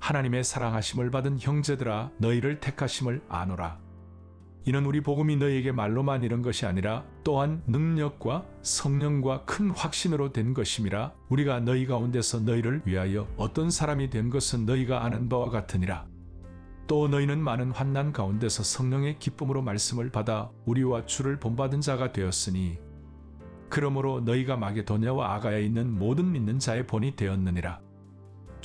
하나님의 사랑하심을 받은 형제들아 너희를 택하심을 아노라. 이는 우리 복음이 너희에게 말로만 이런 것이 아니라 또한 능력과 성령과 큰 확신으로 된 것임이라 우리가 너희 가운데서 너희를 위하여 어떤 사람이 된 것은 너희가 아는 바와 같으니라. 또 너희는 많은 환난 가운데서 성령의 기쁨으로 말씀을 받아 우리와 주를 본받은 자가 되었으니 그러므로 너희가 마게도냐와 아가야에 있는 모든 믿는 자의 본이 되었느니라.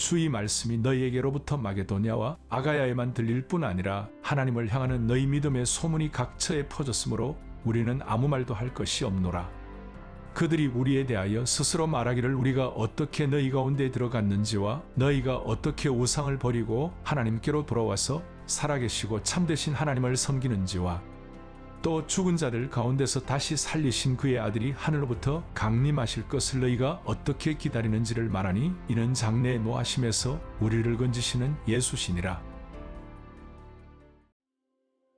주의 말씀이 너희에게로부터 마게도냐와 아가야에만 들릴 뿐 아니라 하나님을 향하는 너희 믿음의 소문이 각처에 퍼졌으므로 우리는 아무 말도 할 것이 없노라. 그들이 우리에 대하여 스스로 말하기를 우리가 어떻게 너희 가운데 들어갔는지와 너희가 어떻게 우상을 버리고 하나님께로 돌아와서 살아계시고 참되신 하나님을 섬기는지와 또 죽은 자들 가운데서 다시 살리신 그의 아들이 하늘로부터 강림하실 것을 너희가 어떻게 기다리는지를 말하니 이는 장래의 노하심에서 우리를 건지시는 예수시니라.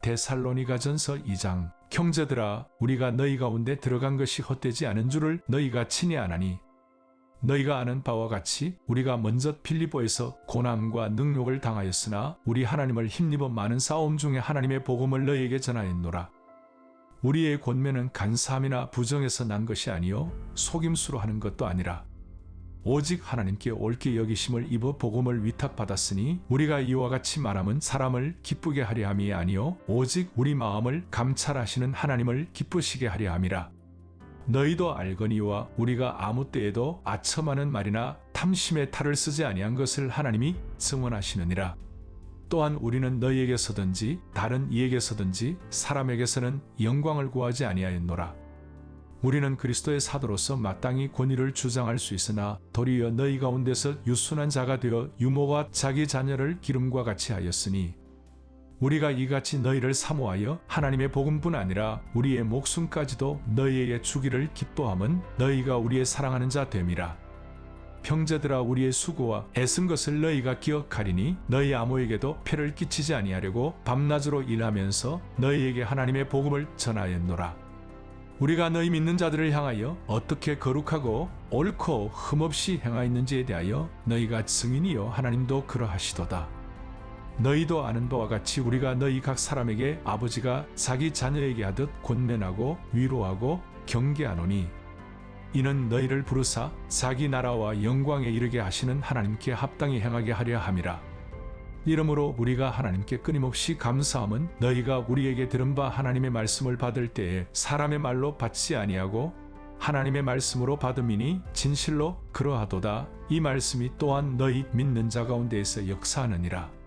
데살로니가전서 2장 형제들아 우리가 너희 가운데 들어간 것이 헛되지 않은 줄을 너희가 친히 아나니 너희가 아는 바와 같이 우리가 먼저 필리포에서 고난과 능욕을 당하였으나 우리 하나님을 힘입어 많은 싸움 중에 하나님의 복음을 너희에게 전하였노라 우리의 권면은 간사함이나 부정에서 난 것이 아니요 속임수로 하는 것도 아니라 오직 하나님께 옳게 여기심을 입어 복음을 위탁받았으니 우리가 이와 같이 말함은 사람을 기쁘게 하려 함이 아니요 오직 우리 마음을 감찰하시는 하나님을 기쁘시게 하려 함이라. 너희도 알거니와 우리가 아무 때에도 아첨하는 말이나 탐심의 탈을 쓰지 아니한 것을 하나님이 증언하시느니라 또한 우리는 너희에게서든지 다른 이에게서든지 사람에게서는 영광을 구하지 아니하였노라. 우리는 그리스도의 사도로서 마땅히 권위를 주장할 수 있으나 도리어 너희 가운데서 유순한 자가 되어 유모와 자기 자녀를 기름과 같이 하였으니 우리가 이같이 너희를 사모하여 하나님의 복음뿐 아니라 우리의 목숨까지도 너희에게 주기를 기뻐함은 너희가 우리의 사랑하는 자 됨이라. 형제들아 우리의 수고와 애쓴 것을 너희가 기억하리니 너희 아무에게도 폐를 끼치지 아니하려고 밤낮으로 일하면서 너희에게 하나님의 복음을 전하였노라. 우리가 너희 믿는 자들을 향하여 어떻게 거룩하고 옳고 흠없이 행하였는지에 대하여 너희가 증인이요 하나님도 그러하시도다. 너희도 아는 바와 같이 우리가 너희 각 사람에게 아버지가 자기 자녀에게 하듯 권면하고 위로하고 경계하노니 이는 너희를 부르사 자기 나라와 영광에 이르게 하시는 하나님께 합당히 행하게 하려 함이라. 이러므로 우리가 하나님께 끊임없이 감사함은 너희가 우리에게 들은 바 하나님의 말씀을 받을 때에 사람의 말로 받지 아니하고 하나님의 말씀으로 받음이니 진실로 그러하도다. 이 말씀이 또한 너희 믿는 자 가운데에서 역사하느니라.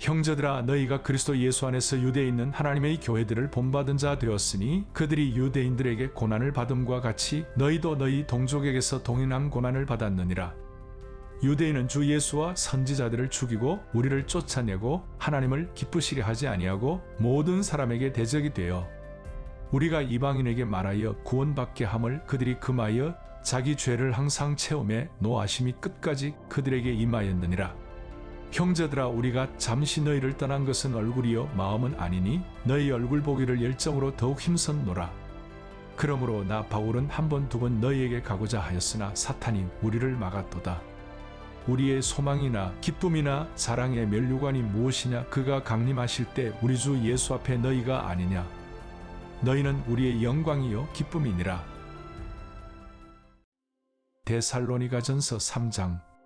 형제들아 너희가 그리스도 예수 안에서 유대에 있는 하나님의 교회들을 본받은 자 되었으니 그들이 유대인들에게 고난을 받음과 같이 너희도 너희 동족에게서 동일한 고난을 받았느니라. 유대인은 주 예수와 선지자들을 죽이고 우리를 쫓아내고 하나님을 기쁘시게 하지 아니하고 모든 사람에게 대적이 되어 우리가 이방인에게 말하여 구원받게 함을 그들이 금하여 자기 죄를 항상 채움에 노하심이 끝까지 그들에게 임하였느니라. 형제들아 우리가 잠시 너희를 떠난 것은 얼굴이요 마음은 아니니 너희 얼굴 보기를 열정으로 더욱 힘썼노라. 그러므로 나 바울은 한 번 두 번 너희에게 가고자 하였으나 사탄이 우리를 막았도다. 우리의 소망이나 기쁨이나 자랑의 멸류관이 무엇이냐 그가 강림하실 때 우리 주 예수 앞에 너희가 아니냐 너희는 우리의 영광이요 기쁨이니라. 데살로니가전서 3장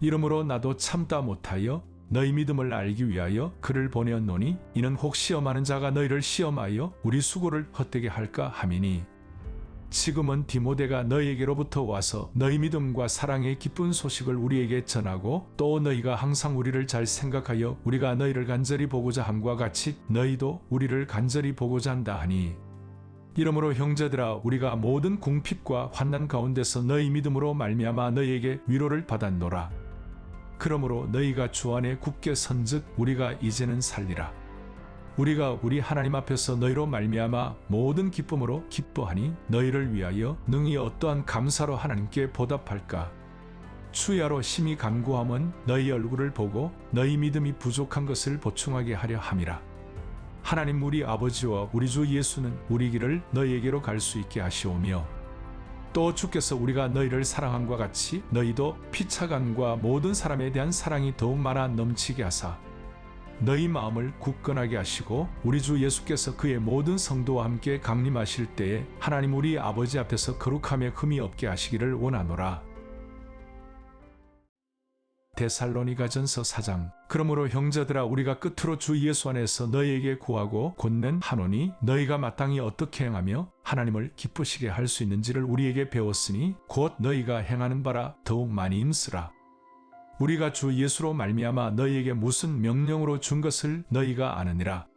이러므로 나도 참다 못하여 너희 믿음을 알기 위하여 그를 보내었노니 이는 혹 시험하는 자가 너희를 시험하여 우리 수고를 헛되게 할까 함이니. 지금은 디모데가 너희에게로부터 와서 너희 믿음과 사랑의 기쁜 소식을 우리에게 전하고 또 너희가 항상 우리를 잘 생각하여 우리가 너희를 간절히 보고자 함과 같이 너희도 우리를 간절히 보고자 한다 하니. 이러므로 형제들아 우리가 모든 궁핍과 환난 가운데서 너희 믿음으로 말미암아 너희에게 위로를 받았노라 그러므로 너희가 주 안에 굳게 선즉 우리가 이제는 살리라. 우리가 우리 하나님 앞에서 너희로 말미암아 모든 기쁨으로 기뻐하니 너희를 위하여 능히 어떠한 감사로 하나님께 보답할까? 추야로 심히 간구함은 너희 얼굴을 보고 너희 믿음이 부족한 것을 보충하게 하려 함이라. 하나님 우리 아버지와 우리 주 예수는 우리 길을 너희에게로 갈 수 있게 하시오며 또 주께서 우리가 너희를 사랑함과 같이 너희도 피차간과 모든 사람에 대한 사랑이 더욱 많아 넘치게 하사 너희 마음을 굳건하게 하시고 우리 주 예수께서 그의 모든 성도와 함께 강림하실 때에 하나님 우리 아버지 앞에서 거룩함에 흠이 없게 하시기를 원하노라. 데살로니가전서 4장 그러므로 형제들아 우리가 끝으로 주 예수 안에서 너희에게 구하고 권는 하노니 너희가 마땅히 어떻게 행하며 하나님을 기쁘시게 할 수 있는지를 우리에게 배웠으니 곧 너희가 행하는 바라 더욱 많이 힘쓰라. 우리가 주 예수로 말미암아 너희에게 무슨 명령으로 준 것을 너희가 아느니라.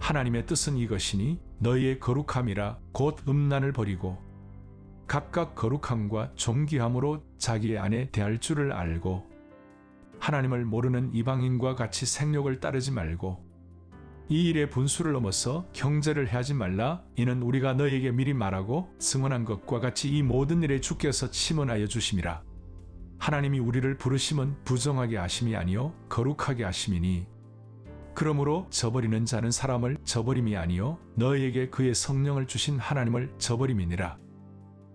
하나님의 뜻은 이것이니 너희의 거룩함이라 곧 음란을 버리고 각각 거룩함과 존귀함으로 자기 안에 대할 줄을 알고 하나님을 모르는 이방인과 같이 생욕을 따르지 말고 이 일의 분수를 넘어서 경제를 해하지 말라. 이는 우리가 너희에게 미리 말하고 증언한 것과 같이 이 모든 일에 주께서 침언하여 주심이라. 하나님이 우리를 부르심은 부정하게 하심이 아니요 거룩하게 하심이니. 그러므로 저버리는 자는 사람을 저버림이 아니요 너희에게 그의 성령을 주신 하나님을 저버림이니라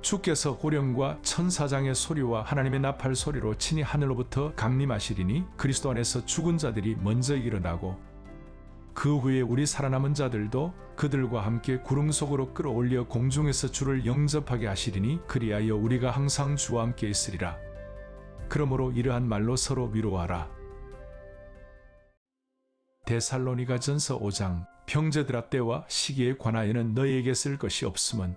주께서 호령과 천사장의 소리와 하나님의 나팔 소리로 친히 하늘로부터 강림하시리니 그리스도 안에서 죽은 자들이 먼저 일어나고 그 후에 우리 살아남은 자들도 그들과 함께 구름 속으로 끌어올려 공중에서 주를 영접하게 하시리니 그리하여 우리가 항상 주와 함께 있으리라. 그러므로 이러한 말로 서로 위로하라. 데살로니가 전서 5장 평제들아 때와 시기에 관하여는 너희에게 쓸 것이 없음은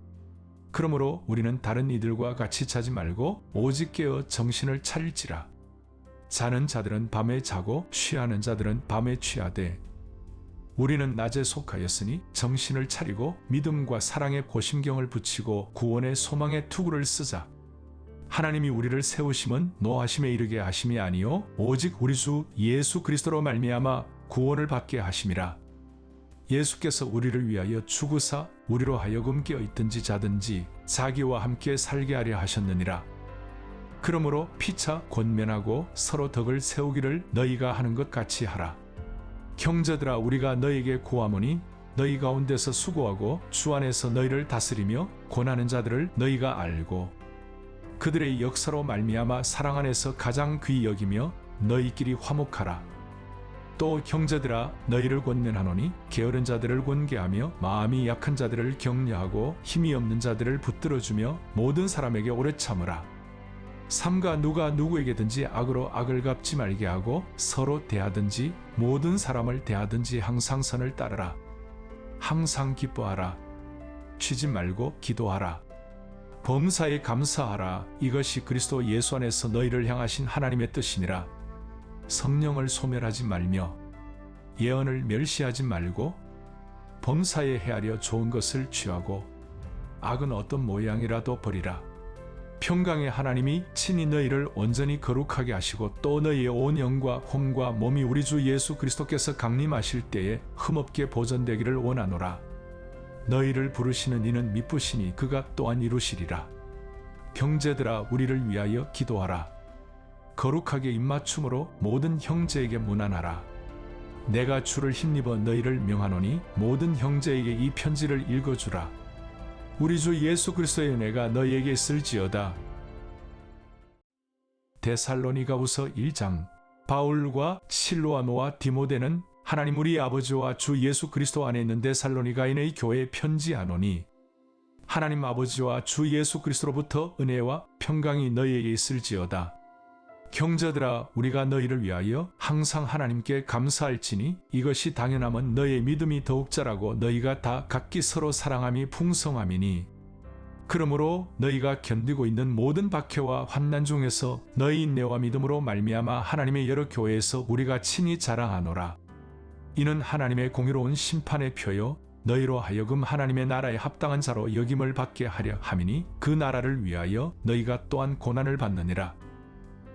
그러므로 우리는 다른 이들과 같이 자지 말고 오직 깨어 정신을 차릴지라. 자는 자들은 밤에 자고 취하는 자들은 밤에 취하되 우리는 낮에 속하였으니 정신을 차리고 믿음과 사랑의 고심경을 붙이고 구원의 소망의 투구를 쓰자. 하나님이 우리를 세우심은 노하심에 이르게 하심이 아니요 오직 우리 주 예수 그리스도로 말미암아 구원을 받게 하심이라. 예수께서 우리를 위하여 죽으사 우리로 하여금 깨어 있든지 자든지 자기와 함께 살게 하려 하셨느니라. 그러므로 피차 권면하고 서로 덕을 세우기를 너희가 하는 것 같이 하라. 형제들아 우리가 너희에게 고하노니 너희 가운데서 수고하고 주 안에서 너희를 다스리며 권하는 자들을 너희가 알고 그들의 역사로 말미암아 사랑 안에서 가장 귀히 여기며 너희끼리 화목하라. 또 형제들아 너희를 권면하노니 게으른 자들을 권계하며 마음이 약한 자들을 격려하고 힘이 없는 자들을 붙들어 주며 모든 사람에게 오래 참으라 삼가 누가 누구에게든지 악으로 악을 갚지 말게 하고 서로 대하든지 모든 사람을 대하든지 항상 선을 따르라. 항상 기뻐하라. 쉬지 말고 기도하라. 범사에 감사하라. 이것이 그리스도 예수 안에서 너희를 향하신 하나님의 뜻이니라. 성령을 소멸하지 말며 예언을 멸시하지 말고 범사에 헤아려 좋은 것을 취하고 악은 어떤 모양이라도 버리라. 평강의 하나님이 친히 너희를 온전히 거룩하게 하시고 또 너희의 온 영과 혼과 몸이 우리 주 예수 그리스도께서 강림하실 때에 흠없게 보존되기를 원하노라. 너희를 부르시는 이는 미쁘시니 그가 또한 이루시리라. 형제들아 우리를 위하여 기도하라. 거룩하게 입맞춤으로 모든 형제에게 문안하라. 내가 주를 힘입어 너희를 명하노니 모든 형제에게 이 편지를 읽어주라. 우리 주 예수 그리스도의 은혜가 너희에게 있을지어다. 데살로니가후서 1장 바울과 실로아노와 디모데는 하나님 우리 아버지와 주 예수 그리스도 안에 있는 데살로니가인의 교회에 편지하노니 하나님 아버지와 주 예수 그리스도로부터 은혜와 평강이 너희에게 있을지어다. 형제들아 우리가 너희를 위하여 항상 하나님께 감사할지니 이것이 당연함은 너희의 믿음이 더욱 자라고 너희가 다 각기 서로 사랑함이 풍성함이니. 그러므로 너희가 견디고 있는 모든 박해와 환난 중에서 너희 인내와 믿음으로 말미암아 하나님의 여러 교회에서 우리가 친히 자랑하노라. 이는 하나님의 공의로운 심판의 표요 너희로 하여금 하나님의 나라에 합당한 자로 여김을 받게 하려 함이니 그 나라를 위하여 너희가 또한 고난을 받느니라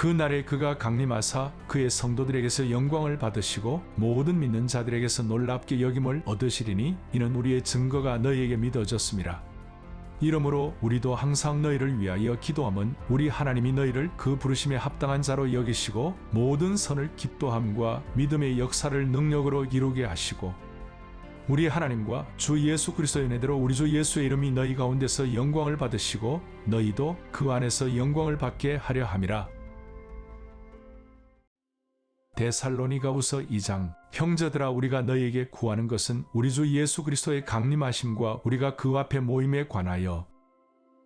그 날에 그가 강림하사 그의 성도들에게서 영광을 받으시고 모든 믿는 자들에게서 놀랍게 여김을 얻으시리니 이는 우리의 증거가 너희에게 믿어졌습니다. 이러므로 우리도 항상 너희를 위하여 기도함은 우리 하나님이 너희를 그 부르심에 합당한 자로 여기시고 모든 선을 기도함과 믿음의 역사를 능력으로 이루게 하시고 우리 하나님과 주 예수 그리스도의 은혜대로 우리 주 예수의 이름이 너희 가운데서 영광을 받으시고 너희도 그 안에서 영광을 받게 하려 함이라. 데살로니가후서 2장 형제들아 우리가 너희에게 구하는 것은 우리 주 예수 그리스도의 강림하심과 우리가 그 앞에 모임에 관하여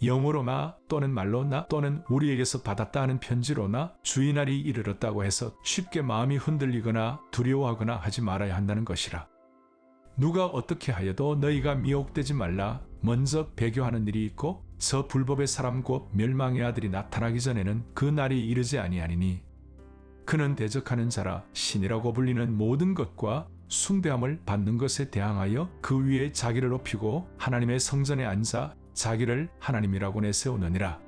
영어로나 또는 말로나 또는 우리에게서 받았다 하는 편지로나 주의 날이 이르렀다고 해서 쉽게 마음이 흔들리거나 두려워하거나 하지 말아야 한다는 것이라. 누가 어떻게 하여도 너희가 미혹되지 말라. 먼저 배교하는 일이 있고 저 불법의 사람 곧 멸망의 아들이 나타나기 전에는 그 날이 이르지 아니하니니 그는 대적하는 자라 신이라고 불리는 모든 것과 숭배함을 받는 것에 대항하여 그 위에 자기를 높이고 하나님의 성전에 앉아 자기를 하나님이라고 내세우느니라.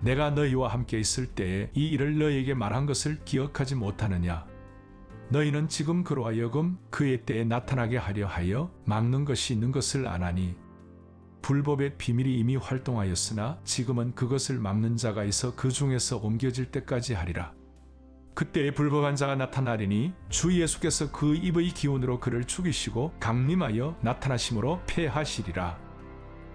내가 너희와 함께 있을 때에 이 일을 너희에게 말한 것을 기억하지 못하느냐? 너희는 지금 그로 하여금 그의 때에 나타나게 하려 하여 막는 것이 있는 것을 아나니 불법의 비밀이 이미 활동하였으나 지금은 그것을 막는 자가 있어 그 중에서 옮겨질 때까지 하리라. 그때에 불법한 자가 나타나리니 주 예수께서 그 입의 기운으로 그를 죽이시고 강림하여 나타나심으로 패하시리라.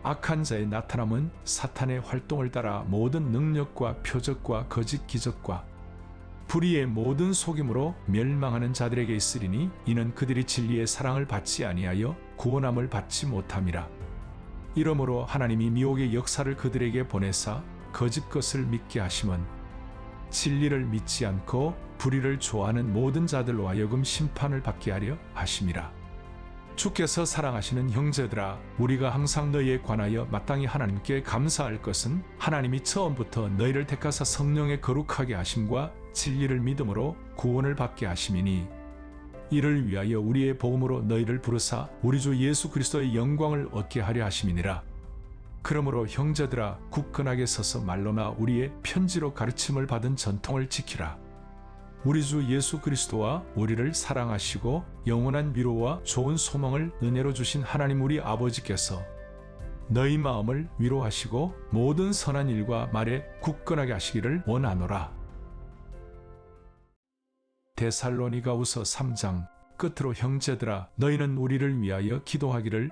악한 자의 나타남은 사탄의 활동을 따라 모든 능력과 표적과 거짓 기적과 불의의 모든 속임으로 멸망하는 자들에게 있으리니 이는 그들이 진리의 사랑을 받지 아니하여 구원함을 받지 못함이라. 이러므로 하나님이 미혹의 역사를 그들에게 보내사 거짓 것을 믿게 하심은 진리를 믿지 않고 불의를 좋아하는 모든 자들로 하여금 심판을 받게 하려 하심이라. 주께서 사랑하시는 형제들아 우리가 항상 너희에 관하여 마땅히 하나님께 감사할 것은 하나님이 처음부터 너희를 택하사 성령의 거룩하게 하심과 진리를 믿음으로 구원을 받게 하심이니 이를 위하여 우리의 복음으로 너희를 부르사 우리 주 예수 그리스도의 영광을 얻게 하려 하심이니라. 그러므로 형제들아 굳건하게 서서 말로나 우리의 편지로 가르침을 받은 전통을 지키라. 우리 주 예수 그리스도와 우리를 사랑하시고 영원한 위로와 좋은 소망을 은혜로 주신 하나님 우리 아버지께서 너희 마음을 위로하시고 모든 선한 일과 말에 굳건하게 하시기를 원하노라. 데살로니가우서 3장 끝으로 형제들아 너희는 우리를 위하여 기도하기를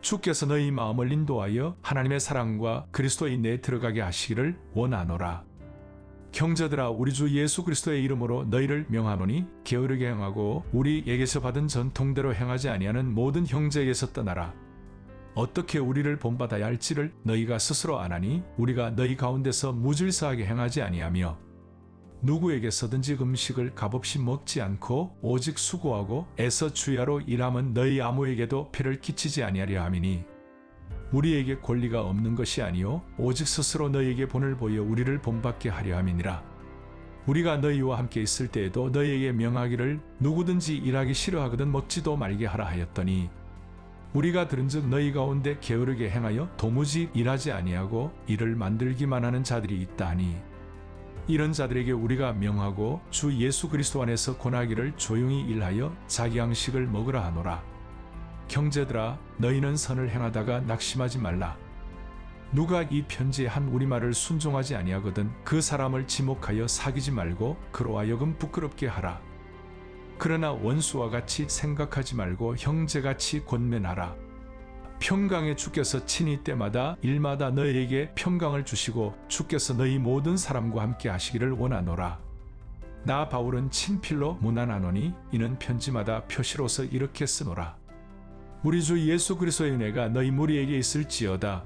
주께서 너희 마음을 인도하여 하나님의 사랑과 그리스도의 내에 들어가게 하시기를 원하노라. 형제들아 우리 주 예수 그리스도의 이름으로 너희를 명하노니 게으르게 행하고 우리에게서 받은 전통대로 행하지 아니하는 모든 형제에게서 떠나라. 어떻게 우리를 본받아야 할지를 너희가 스스로 아나니 우리가 너희 가운데서 무질서하게 행하지 아니하며 누구에게서든지 음식을 값없이 먹지 않고 오직 수고하고 애써 주야로 일함은 너희 아무에게도 피를 끼치지 아니하려 함이니. 우리에게 권리가 없는 것이 아니요 오직 스스로 너희에게 본을 보여 우리를 본받게 하려 함이니라. 우리가 너희와 함께 있을 때에도 너희에게 명하기를 누구든지 일하기 싫어하거든 먹지도 말게 하라 하였더니 우리가 들은즉 너희 가운데 게으르게 행하여 도무지 일하지 아니하고 일을 만들기만 하는 자들이 있다 하니 이런 자들에게 우리가 명하고 주 예수 그리스도 안에서 권하기를 조용히 일하여 자기 양식을 먹으라 하노라. 형제들아 너희는 선을 행하다가 낙심하지 말라. 누가 이 편지에 한 우리말을 순종하지 아니하거든 그 사람을 지목하여 사귀지 말고 그로 하여금 부끄럽게 하라. 그러나 원수와 같이 생각하지 말고 형제같이 권면하라. 평강의 주께서 친히 때마다 일마다 너희에게 평강을 주시고 주께서 너희 모든 사람과 함께 하시기를 원하노라. 나 바울은 친필로 문안하노니 이는 편지마다 표시로서 이렇게 쓰노라. 우리 주 예수 그리스도의 은혜가 너희 무리에게 있을지어다.